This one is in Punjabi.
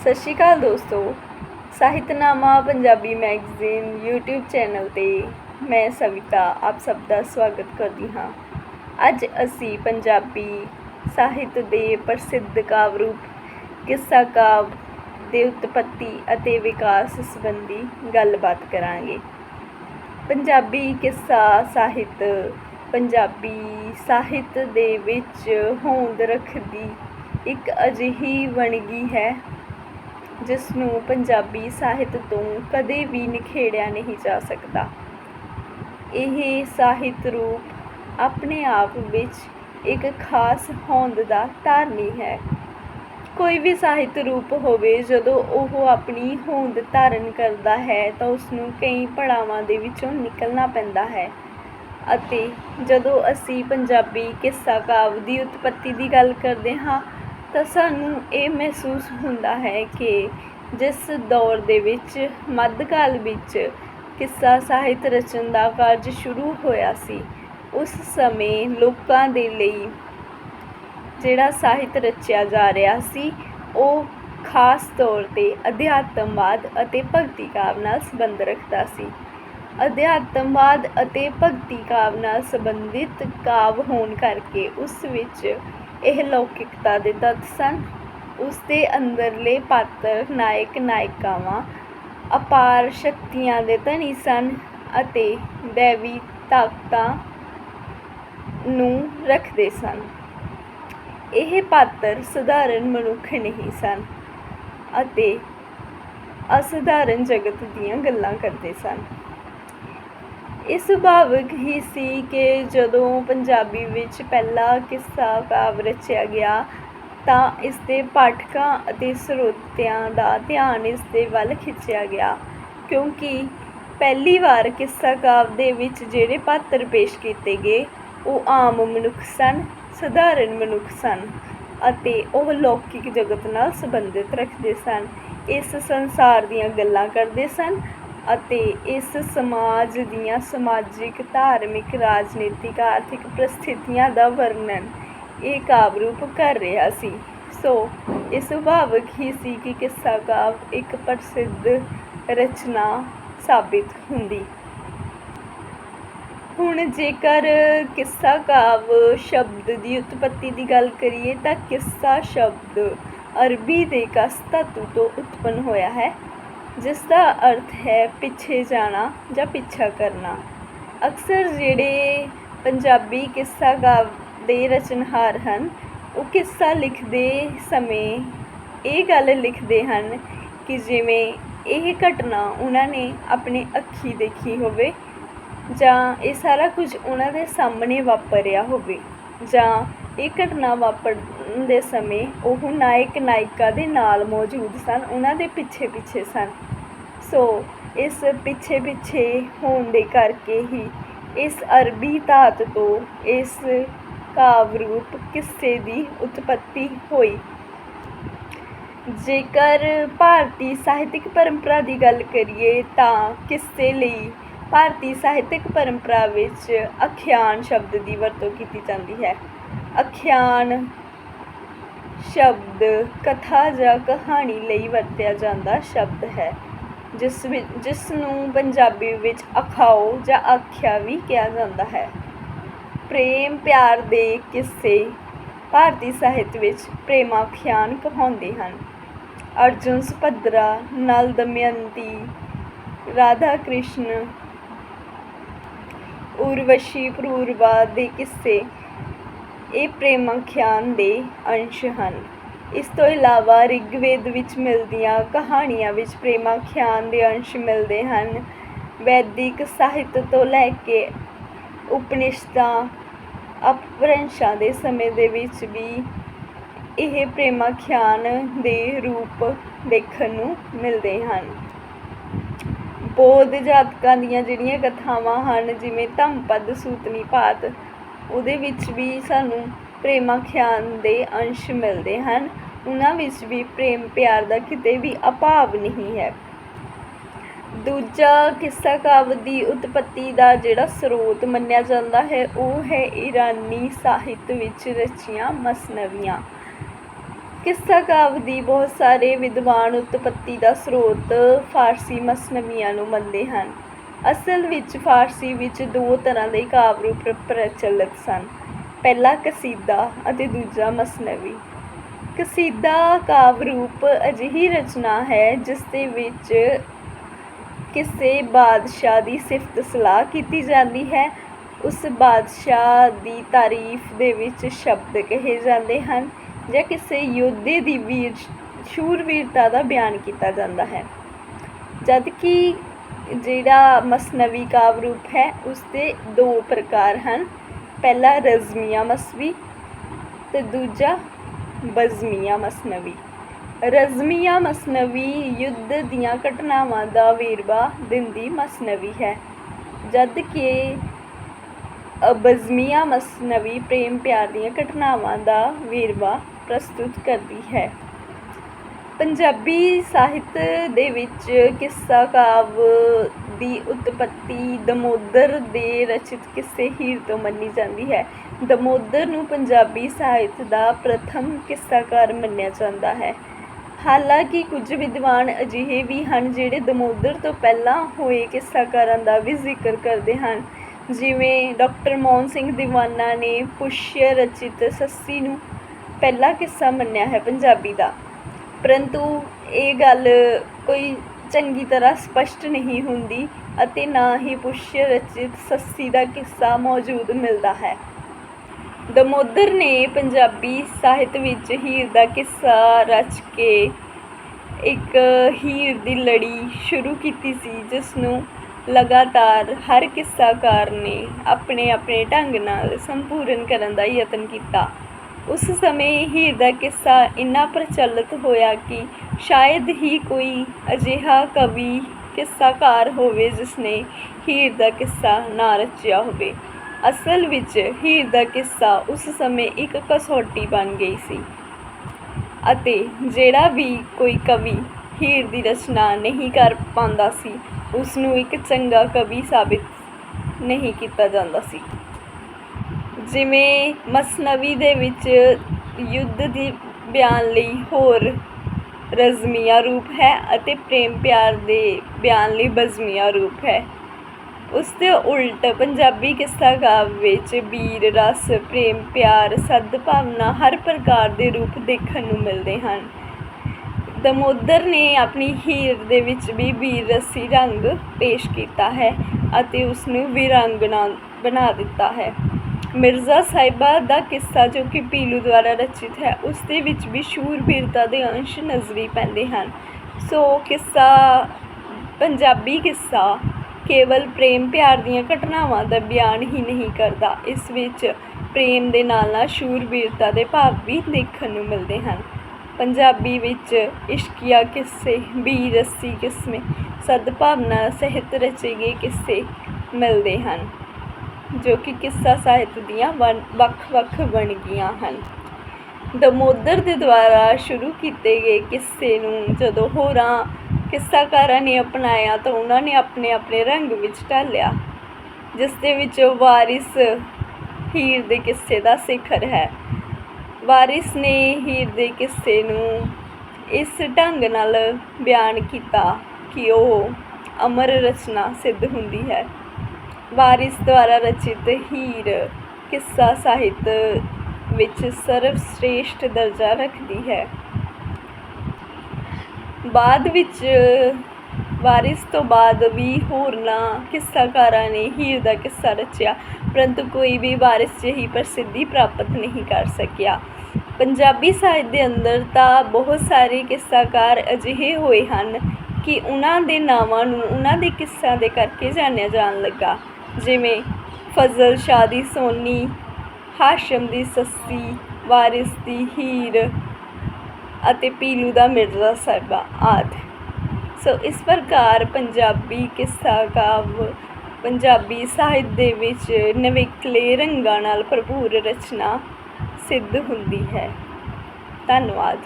ਸਤਿ ਸ਼੍ਰੀ ਅਕਾਲ ਦੋਸਤੋ। Sahitnama Punjabi magazine YouTube channel ਤੇ ਮੈਂ ਸਵਿਤਾ, ਆਪ ਸਭ ਦਾ ਸਵਾਗਤ ਕਰਦੀ ਹਾਂ। ਅੱਜ ਅਸੀਂ ਪੰਜਾਬੀ ਸਾਹਿਤ ਦੇ ਪ੍ਰਸਿੱਧ ਕਾਵਿ ਰੂਪ, ਕਿੱਸਾ ਕਾਵਿ, ਦੇ ਉਤਪਤੀ ਅਤੇ ਵਿਕਾਸ ਸੰਬੰਧੀ ਗੱਲਬਾਤ ਕਰਾਂਗੇ। ਪੰਜਾਬੀ ਕਿੱਸਾ ਸਾਹਿਤ, ਪੰਜਾਬੀ ਸਾਹਿਤ ਦੇ ਵਿੱਚ ਹੋਂਦ ਰੱਖਦੀ ਇੱਕ ਅਜਿਹੀ ਵਣਗੀ ਹੈ ਜਿਸ ਨੂੰ ਪੰਜਾਬੀ ਸਾਹਿਤ ਤੋਂ ਕਦੇ ਵੀ ਨਿਖੇੜਿਆ ਨਹੀਂ ਜਾ ਸਕਦਾ। ਇਹ ਸਾਹਿਤ ਰੂਪ ਆਪਣੇ ਆਪ ਵਿੱਚ ਇੱਕ ਖਾਸ ਹੋਂਦ ਦਾ ਧਾਰਨੀ ਹੈ। ਕੋਈ ਵੀ ਸਾਹਿਤ ਰੂਪ ਹੋਵੇ, ਜਦੋਂ ਉਹ ਆਪਣੀ ਹੋਂਦ ਧਾਰਨ ਕਰਦਾ ਹੈ, ਤਾਂ ਉਸ ਨੂੰ ਕਈ ਪੜਾਵਾਂ ਦੇ ਵਿੱਚੋਂ ਨਿਕਲਣਾ ਪੈਂਦਾ ਹੈ। ਅਤੇ ਜਦੋਂ ਅਸੀਂ ਪੰਜਾਬੀ ਕਿੱਸਾ ਕਾਵਿ ਦੀ ਉਤਪਤੀ ਦੀ ਗੱਲ ਕਰਦੇ ਹਾਂ ਤਾਂ ਸਾਨੂੰ ਇਹ ਮਹਿਸੂਸ ਹੁੰਦਾ ਹੈ ਕਿ ਜਿਸ ਦੌਰ ਦੇ ਵਿੱਚ, ਮੱਧਕਾਲ ਵਿੱਚ ਕਿੱਸਾ ਸਾਹਿਤ ਰਚਨ ਦਾ ਕਾਰਜ ਸ਼ੁਰੂ ਹੋਇਆ ਸੀ, ਉਸ ਸਮੇਂ ਲੋਕਾਂ ਦੇ ਲਈ ਜਿਹੜਾ ਸਾਹਿਤ ਰਚਿਆ ਜਾ ਰਿਹਾ ਸੀ, ਉਹ ਖਾਸ ਤੌਰ ਤੇ ਅਧਿਆਤਮਵਾਦ ਅਤੇ ਭਗਤੀ ਕਾਵਿ ਨਾਲ ਸੰਬੰਧ ਰੱਖਦਾ ਸੀ। ਅਧਿਆਤਮਵਾਦ ਅਤੇ ਭਗਤੀ ਕਾਵਿ ਨਾਲ ਸੰਬੰਧਿਤ ਕਾਵਿ ਹੋਣ ਕਰਕੇ ਉਸ ਵਿੱਚ ਇਹ ਲੌਕਿਕਤਾ ਦੇ ਤੱਤ ਸਨ। ਉਸ ਦੇ ਅੰਦਰਲੇ ਪਾਤਰ ਨਾਇਕ ਨਾਇਕਾਵਾਂ ਅਪਾਰ ਸ਼ਕਤੀਆਂ ਦੇ ਧਨੀ ਸਨ ਅਤੇ ਦੇਵੀ ਤਾਕਤਾਂ ਨੂੰ ਰੱਖਦੇ ਸਨ। ਇਹ ਪਾਤਰ ਸਧਾਰਨ ਮਨੁੱਖ ਨਹੀਂ ਸਨ ਅਤੇ ਅਸਧਾਰਨ ਜਗਤ ਦੀਆਂ ਗੱਲਾਂ ਕਰਦੇ ਸਨ। ਇਹ ਸੁਭਾਵਿਕ ਹੀ ਸੀ ਕਿ ਜਦੋਂ ਪੰਜਾਬੀ ਵਿੱਚ ਪਹਿਲਾ ਕਿੱਸਾ ਕਾਵਿ ਰਚਿਆ ਗਿਆ, ਤਾਂ ਇਸ ਦੇ ਪਾਠਕਾਂ ਅਤੇ ਸਰੋਤਿਆਂ ਦਾ ਧਿਆਨ ਇਸ ਦੇ ਵੱਲ ਖਿੱਚਿਆ ਗਿਆ। ਕਿਉਂਕਿ ਪਹਿਲੀ ਵਾਰ ਕਿੱਸਾ ਕਾਵਿ ਦੇ ਵਿੱਚ ਜਿਹੜੇ ਪਾਤਰ ਪੇਸ਼ ਕੀਤੇ ਗਏ, ਉਹ ਆਮ ਮਨੁੱਖ ਸਨ, ਸਧਾਰਨ ਮਨੁੱਖ ਸਨ ਅਤੇ ਉਹ ਲੌਕਿਕ ਜਗਤ ਨਾਲ ਸੰਬੰਧਿਤ ਰੱਖਦੇ ਸਨ। ਇਸ ਸੰਸਾਰ ਦੀਆਂ ਗੱਲਾਂ ਕਰਦੇ ਸਨ ਅਤੇ ਇਸ ਸਮਾਜ ਦੀਆਂ ਸਮਾਜਿਕ, ਧਾਰਮਿਕ, ਰਾਜਨੀਤਿਕ, ਆਰਥਿਕ ਪ੍ਰਸਥਿਤੀਆਂ ਦਾ ਵਰਣਨ ਇਹ ਕਾਵਿ ਰੂਪ ਕਰ ਰਿਹਾ ਸੀ। ਸੋ, ਇਹ ਸੁਭਾਵਿਕ ਹੀ ਸੀ ਕਿ ਕਿੱਸਾ ਕਾਵਿ ਇੱਕ ਪ੍ਰਸਿੱਧ ਰਚਨਾ ਸਾਬਿਤ ਹੁੰਦੀ। ਹੁਣ ਜੇਕਰ ਕਿੱਸਾ ਕਾਵਿ ਸ਼ਬਦ ਦੀ ਉਤਪਤੀ ਦੀ ਗੱਲ ਕਰੀਏ ਤਾਂ ਕਿੱਸਾ ਸ਼ਬਦ ਅਰਬੀ ਦੇ ਕਸ ਧਾਤੂ ਤੋਂ ਉਤਪੰਨ ਹੋਇਆ ਹੈ। ਜਿਸ ਦਾ ਅਰਥ ਹੈ ਪਿੱਛੇ ਜਾਣਾ ਜਾਂ ਪਿੱਛਾ ਕਰਨਾ। ਅਕਸਰ ਜਿਹੜੇ ਪੰਜਾਬੀ ਕਿੱਸਾ ਕਾਵਿ ਦੇ ਰਚਨਹਾਰ ਹਨ, ਉਹ ਕਿੱਸਾ ਲਿਖਦੇ ਸਮੇਂ ਇਹ ਗੱਲ ਲਿਖਦੇ ਹਨ ਕਿ ਜਿਵੇਂ ਇਹ ਘਟਨਾ ਉਹਨਾਂ ਨੇ ਆਪਣੇ ਅੱਖੀ ਦੇਖੀ ਹੋਵੇ ਜਾਂ ਇਹ ਸਾਰਾ ਕੁਝ ਉਹਨਾਂ ਦੇ ਸਾਹਮਣੇ ਵਾਪਰਿਆ ਹੋਵੇ ਜਾਂ ਇਹ ਘਟਨਾ ਵਾਪਰਨ ਦੇ ਸਮੇਂ ਉਹ ਨਾਇਕ ਨਾਇਕਾ ਦੇ ਨਾਲ ਮੌਜੂਦ ਸਨ, ਉਹਨਾਂ ਦੇ ਪਿੱਛੇ ਪਿੱਛੇ ਸਨ। ਸੋ ਇਸ ਪਿੱਛੇ ਪਿੱਛੇ ਹੋਣ ਦੇ ਕਰਕੇ ਹੀ, ਇਸ ਅਰਬੀ ਧਾਤ ਤੋਂ ਇਸ ਕਾਵਿ ਰੂਪ ਕਿੱਸੇ ਦੀ ਉਤਪਤੀ ਹੋਈ? ਜੇਕਰ ਭਾਰਤੀ ਸਾਹਿਤਿਕ ਪਰੰਪਰਾ ਦੀ ਗੱਲ ਕਰੀਏ ਤਾਂ ਕਿੱਸੇ ਲਈ ਭਾਰਤੀ ਸਾਹਿਤਿਕ ਪਰੰਪਰਾ ਵਿੱਚ ਅਖਿਆਨ ਸ਼ਬਦ ਦੀ ਵਰਤੋਂ ਕੀਤੀ ਜਾਂਦੀ ਹੈ? ਅਖਿਆਨ ਸ਼ਬਦ ਕਥਾ ਜਾਂ ਕਹਾਣੀ ਲਈ ਵਰਤਿਆ ਜਾਂਦਾ ਸ਼ਬਦ ਹੈ। ਜਿਸ ਵਿੱਚ ਜਿਸ ਨੂੰ ਪੰਜਾਬੀ ਵਿੱਚ ਅਖਾਓ ਜਾਂ ਆਖਿਆ ਵੀ ਕਿਹਾ ਜਾਂਦਾ ਹੈ। ਪ੍ਰੇਮ ਪਿਆਰ ਦੇ ਕਿੱਸੇ ਭਾਰਤੀ ਸਾਹਿਤ ਵਿੱਚ ਪ੍ਰੇਮਾਖਿਆਨ ਕਹਾਉਂਦੇ ਹਨ। ਅਰਜੁਨ ਸੁਭਦਰਾ, ਨਲ ਦਮਯੰਤੀ, ਰਾਧਾ ਕ੍ਰਿਸ਼ਨ, ਉਰਵਸ਼ੀ ਪਰੂਰਵਾ ਦੇ ਕਿੱਸੇ ਇਹ ਪ੍ਰੇਮਾਖਿਆਨ ਦੇ ਅੰਸ਼ ਹਨ। ਇਸ ਤੋਂ ਇਲਾਵਾ ਰਿਗਵੇਦ ਵਿੱਚ ਮਿਲਦੀਆਂ ਕਹਾਣੀਆਂ ਵਿੱਚ ਪ੍ਰੇਮਾਖਿਆਨ ਦੇ ਅੰਸ਼ ਮਿਲਦੇ ਹਨ। ਵੈਦਿਕ ਸਾਹਿਤ ਤੋਂ ਲੈ ਕੇ ਉਪਨਿਸ਼ਦਾਂ, ਅਪਭ੍ਰੰਸ਼ਾਂ ਦੇ ਸਮੇਂ ਦੇ ਵਿੱਚ ਵੀ ਇਹ ਪ੍ਰੇਮਾਖਿਆਨ ਦੇ ਰੂਪ ਦੇਖਣ ਨੂੰ ਮਿਲਦੇ ਹਨ। ਬੋਧ ਜਾਤਕਾਂ ਦੀਆਂ ਜਿਹੜੀਆਂ ਕਥਾਵਾਂ ਹਨ, ਜਿਵੇਂ ਧੰਮਪਦ, ਸੂਤਨੀ ਪਾਤ, ਉਹਦੇ ਵਿੱਚ ਵੀ ਸਾਨੂੰ ਪ੍ਰੇਮਾਖਿਆਨ ਦੇ ਅੰਸ਼ ਮਿਲਦੇ ਹਨ। ਉਹਨਾਂ ਵਿੱਚ ਵੀ ਪ੍ਰੇਮ ਪਿਆਰ ਦਾ ਕਿਤੇ ਵੀ ਅਭਾਵ ਨਹੀਂ ਹੈ। ਦੂਜਾ ਕਿੱਸਾ ਕਾਵਿ ਦੀ ਉਤਪਤੀ ਦਾ ਜਿਹੜਾ ਸਰੋਤ ਮੰਨਿਆ ਜਾਂਦਾ ਹੈ, ਉਹ ਹੈ ਈਰਾਨੀ ਸਾਹਿਤ ਵਿੱਚ ਰਚੀਆਂ ਮਸਨਵੀਆਂ। ਕਿੱਸਾ ਕਾਵਿ ਦੀ ਬਹੁਤ ਸਾਰੇ ਵਿਦਵਾਨ ਉਤਪਤੀ ਦਾ ਸਰੋਤ ਫਾਰਸੀ ਮਸਨਵੀਆਂ ਨੂੰ ਮੰਨਦੇ ਹਨ। ਅਸਲ ਵਿੱਚ ਫਾਰਸੀ ਵਿੱਚ ਦੋ ਤਰ੍ਹਾਂ ਦੇ ਕਾਵਿ ਰੂਪ ਪ੍ਰਚਲਿਤ ਸਨ। ਪਹਿਲਾ ਕਸੀਦਾ ਅਤੇ ਦੂਜਾ ਮਸਨਵੀ। ਕਸੀਦਾ ਕਾਵਿ ਰੂਪ ਅਜਿਹੀ ਰਚਨਾ ਹੈ, ਜਿਸ ਦੇ ਵਿੱਚ ਕਿਸੇ ਬਾਦਸ਼ਾਹ ਦੀ ਸਿਫਤ ਸਲਾਹ ਕੀਤੀ ਜਾਂਦੀ ਹੈ। ਉਸ ਬਾਦਸ਼ਾਹ ਦੀ ਤਾਰੀਫ ਦੇ ਵਿੱਚ ਸ਼ਬਦ ਕਹੇ ਜਾਂਦੇ ਹਨ ਜਾਂ ਕਿਸੇ ਯੋਧੇ ਦੀ ਵੀਰ, ਸ਼ੂਰਵੀਰਤਾ ਦਾ ਬਿਆਨ ਕੀਤਾ ਜਾਂਦਾ ਹੈ। ਜਦ ਕਿ ਜਿਹੜਾ ਮਸਨਵੀ ਕਾਵਿ ਰੂਪ ਹੈ, ਉਸ ਦੇ ਦੋ ਪ੍ਰਕਾਰ ਹਨ। ਪਹਿਲਾ ਰਜ਼ਮੀਆ ਮਸਵੀ ਤੇ ਦੂਜਾ ਬਜ਼ਮੀਆ ਮਸਨਵੀ। ਰਜ਼ਮੀਆ ਮਸਨਵੀ ਯੁੱਧ ਦੀਆਂ ਘਟਨਾਵਾਂ ਦਾ ਵੇਰਵਾ ਦਿੰਦੀ ਮਸਨਵੀ ਹੈ। ਜਦ ਕਿ ਅ, ਬਜ਼ਮੀਆ ਮਸਨਵੀ ਪ੍ਰੇਮ ਪਿਆਰ ਦੀਆਂ ਘਟਨਾਵਾਂ ਦਾ ਵੇਰਵਾ ਪ੍ਰਸਤੁਤ ਕਰਦੀ ਹੈ। ਪੰਜਾਬੀ ਸਾਹਿਤ ਦੇ ਵਿੱਚ ਕਿੱਸਾ ਕਾਵਿ ਦੀ ਉਤਪਤੀ ਦਮੋਦਰ ਦੇ ਰਚਿਤ ਕਿੱਸੇ ਹੀਰ ਤੋਂ ਮੰਨੀ ਜਾਂਦੀ ਹੈ। ਦਮੋਦਰ ਨੂੰ ਪੰਜਾਬੀ ਸਾਹਿਤ ਦਾ ਪ੍ਰਥਮ ਕਿੱਸਾਕਾਰ ਮੰਨਿਆ ਜਾਂਦਾ ਹੈ। ਹਾਲਾਂਕਿ ਕੁਝ ਵਿਦਵਾਨ ਅਜਿਹੇ ਵੀ ਹਨ ਜਿਹੜੇ ਦਮੋਦਰ ਤੋਂ ਪਹਿਲਾਂ ਹੋਏ ਕਿੱਸਾਕਾਰਾਂ ਦਾ ਵੀ ਜ਼ਿਕਰ ਕਰਦੇ ਹਨ। ਜਿਵੇਂ ਡਾਕਟਰ ਮੋਹਨ ਸਿੰਘ ਦੀਵਾਨਾ ਨੇ ਪੁਸ਼ਯ ਰਚਿਤ ਸੱਸੀ ਨੂੰ ਪਹਿਲਾ ਕਿੱਸਾ ਮੰਨਿਆ ਹੈ ਪੰਜਾਬੀ ਦਾ। ਪਰੰਤੂ ਇਹ ਗੱਲ ਕੋਈ ਚੰਗੀ ਤਰ੍ਹਾਂ ਸਪਸ਼ਟ ਨਹੀਂ ਹੁੰਦੀ ਅਤੇ ਨਾ ਹੀ ਪੁਸ਼ਯ ਰਚਿਤ ਸੱਸੀ ਦਾ ਕਿੱਸਾ ਮੌਜੂਦ ਮਿਲਦਾ ਹੈ। ਦਮੋਦਰ ਨੇ ਪੰਜਾਬੀ ਸਾਹਿਤ ਵਿੱਚ ਹੀਰ ਦਾ ਕਿੱਸਾ ਰਚ ਕੇ ਇੱਕ ਹੀਰ ਦੀ ਲੜੀ ਸ਼ੁਰੂ ਕੀਤੀ ਸੀ, ਜਿਸ ਨੂੰ ਲਗਾਤਾਰ ਹਰ ਕਿੱਸਾਕਾਰ ਨੇ ਆਪਣੇ ਆਪਣੇ ਢੰਗ ਨਾਲ ਸੰਪੂਰਨ ਕਰਨ ਦਾ ਯਤਨ ਕੀਤਾ। ਉਸ ਸਮੇਂ ਹੀਰ ਦਾ ਕਿੱਸਾ ਇੰਨਾ ਪ੍ਰਚਲਿਤ ਹੋਇਆ ਕਿ ਸ਼ਾਇਦ ਹੀ ਕੋਈ ਅਜਿਹਾ ਕਵੀ ਕਿੱਸਾਕਾਰ ਹੋਵੇ ਜਿਸ ਨੇ ਹੀਰ ਦਾ ਕਿੱਸਾ ਨਾ ਰਚਿਆ ਹੋਵੇ। ਅਸਲ ਵਿੱਚ ਹੀਰ ਦਾ ਕਿੱਸਾ ਉਸ ਸਮੇਂ ਇੱਕ ਕਸੌਟੀ ਬਣ ਗਈ ਸੀ। ਅਤੇ ਜਿਹੜਾ ਵੀ ਕੋਈ ਕਵੀ ਹੀਰ ਦੀ ਰਚਨਾ ਨਹੀਂ ਕਰ ਪਾਉਂਦਾ ਸੀ ਉਸ ਨੂੰ ਇੱਕ ਚੰਗਾ ਕਵੀ ਸਾਬਿਤ ਨਹੀਂ ਕੀਤਾ ਜਾਂਦਾ ਸੀ। ਜਿਵੇਂ ਮਸਨਵੀ ਦੇ ਵਿੱਚ ਯੁੱਧ ਦੀ ਬਿਆਨ ਲਈ ਹੋਰ ਰਜ਼ਮੀਆ ਰੂਪ ਹੈ ਅਤੇ ਪ੍ਰੇਮ ਪਿਆਰ ਦੇ ਬਿਆਨ ਲਈ ਬਜ਼ਮੀਆ ਰੂਪ ਹੈ। ਉਸ ਦੇ ਉਲਟ ਪੰਜਾਬੀ ਕਿੱਸਾ ਕਾਵਿ ਵਿੱਚ ਵੀਰ, ਰਸ, ਪ੍ਰੇਮ, ਪਿਆਰ ਸਦਭਾਵਨਾ ਹਰ ਪ੍ਰਕਾਰ ਦੇ ਰੂਪ ਦੇਖਣ ਨੂੰ ਮਿਲਦੇ ਹਨ। ਦਮੋਦਰ ਨੇ ਆਪਣੀ ਹੀਰ ਦੇ ਵਿੱਚ ਵੀ ਵੀਰ ਰਸੀ ਰੰਗ ਪੇਸ਼ ਕੀਤਾ ਹੈ ਅਤੇ ਉਸ ਨੂੰ ਵਿਰੰਗਨਾ ਬਣਾ ਦਿੱਤਾ ਹੈ। ਮਿਰਜ਼ਾ ਸਾਹਿਬਾ ਦਾ ਕਿੱਸਾ ਜੋ ਕਿ ਪੀਲੂ ਦੁਆਰਾ ਰਚਿਤ ਹੈ, ਉਸ ਦੇ ਵਿੱਚ ਵੀ ਸ਼ੂਰਬੀਰਤਾ ਦੇ ਅੰਸ਼ ਨਜ਼ਰੀ ਪੈਂਦੇ ਹਨ। ਸੋ ਕਿੱਸਾ, ਪੰਜਾਬੀ ਕਿੱਸਾ ਕੇਵਲ ਪ੍ਰੇਮ ਪਿਆਰ ਦੀਆਂ ਘਟਨਾਵਾਂ ਦਾ ਬਿਆਨ ਹੀ ਨਹੀਂ ਕਰਦਾ। ਇਸ ਵਿੱਚ ਪ੍ਰੇਮ ਦੇ ਨਾਲ ਨਾਲ ਸ਼ੂਰਬੀਰਤਾ ਦੇ ਭਾਵ ਵੀ ਦੇਖਣ ਨੂੰ ਮਿਲਦੇ ਹਨ। ਪੰਜਾਬੀ ਵਿੱਚ ਇਸ਼ਕੀਆ ਕਿੱਸੇ ਵੀਰ ਰੱਸੀ ਕਿਸਮੇ, ਸਦਭਾਵਨਾ ਸਹਿਤ ਰਚੇ ਗਏ ਕਿੱਸੇ ਮਿਲਦੇ ਹਨ। ਜੋ ਕਿ ਕਿੱਸਾ ਸਾਹਿਤ ਦੀਆਂ ਵਨ- ਵੱਖ-ਵੱਖ ਵੰਨਗੀਆਂ ਹਨ। ਦਮੋਦਰ ਦੇ ਦੁਆਰਾ ਸ਼ੁਰੂ ਕੀਤੇ ਗਏ ਕਿੱਸੇ ਨੂੰ ਜਦੋਂ ਹੋਰਾਂ ਕਿੱਸਾਕਾਰਾਂ ਨੇ ਅਪਣਾਇਆ ਤਾਂ ਉਹਨਾਂ ਨੇ ਆਪਣੇ ਆਪਣੇ ਰੰਗ ਵਿੱਚ ਢਾਲਿਆ, ਜਿਸ ਦੇ ਵਿੱਚ ਵਾਰਿਸ ਹੀਰ ਦੇ ਕਿੱਸੇ ਦਾ ਸਿਖਰ ਹੈ। ਵਾਰਿਸ ਨੇ ਹੀਰ ਦੇ ਕਿੱਸੇ ਨੂੰ ਇਸ ਢੰਗ ਨਾਲ ਬਿਆਨ ਕੀਤਾ ਕਿ ਉਹ ਅਮਰ ਰਚਨਾ ਸਿੱਧ ਹੁੰਦੀ ਹੈ। ਵਾਰਿਸ ਦੁਆਰਾ ਰਚਿਤ ਹੀਰ ਕਿੱਸਾ ਸਾਹਿਤ ਵਿੱਚ ਸਰਵ ਸ੍ਰੇਸ਼ਟ ਦਰਜਾ ਰੱਖਦੀ ਹੈ। ਬਾਅਦ ਵਿੱਚ ਵਾਰਿਸ ਤੋਂ ਬਾਅਦ ਵੀ ਹੋਰਨਾਂ ਕਿੱਸਾਕਾਰਾਂ ਨੇ ਹੀਰ ਦਾ ਕਿੱਸਾ ਰਚਿਆ, ਪਰੰਤੂ ਕੋਈ ਵੀ ਵਾਰਿਸ ਜਿਹੀ ਪ੍ਰਸਿੱਧੀ ਪ੍ਰਾਪਤ ਨਹੀਂ ਕਰ ਸਕਿਆ। ਪੰਜਾਬੀ ਸਾਹਿਤ ਦੇ ਅੰਦਰ ਤਾਂ ਬਹੁਤ ਸਾਰੇ ਕਿੱਸਾਕਾਰ ਅਜਿਹੇ ਹੋਏ ਹਨ ਕਿ ਉਹਨਾਂ ਦੇ ਨਾਵਾਂ ਨੂੰ ਉਹਨਾਂ ਦੇ ਕਿੱਸਿਆਂ ਦੇ ਕਰਕੇ ਜਾਣਿਆ ਜਾਣ ਲੱਗਾ। ਜਿਵੇਂ ਫਜ਼ਲ ਸ਼ਾਹ ਦੀ ਸੋਨੀ, ਹਾਸ਼ਮ ਦੀ ਸੱਸੀ, ਵਾਰਿਸ ਦੀ ਹੀਰ ਅਤੇ ਪੀਲੂ ਦਾ ਮਿਰਜ਼ਾ ਸਾਹਿਬਾ ਆਦਿ। ਸੋ ਇਸ ਪ੍ਰਕਾਰ ਪੰਜਾਬੀ ਕਿੱਸਾ ਕਾਵਿ, ਪੰਜਾਬੀ ਸਾਹਿਤ ਦੇ ਵਿੱਚ ਨਵੇਕਲੇ ਰੰਗਾਂ ਨਾਲ ਭਰਪੂਰ ਰਚਨਾ ਸਿੱਧ ਹੁੰਦੀ ਹੈ। ਧੰਨਵਾਦ।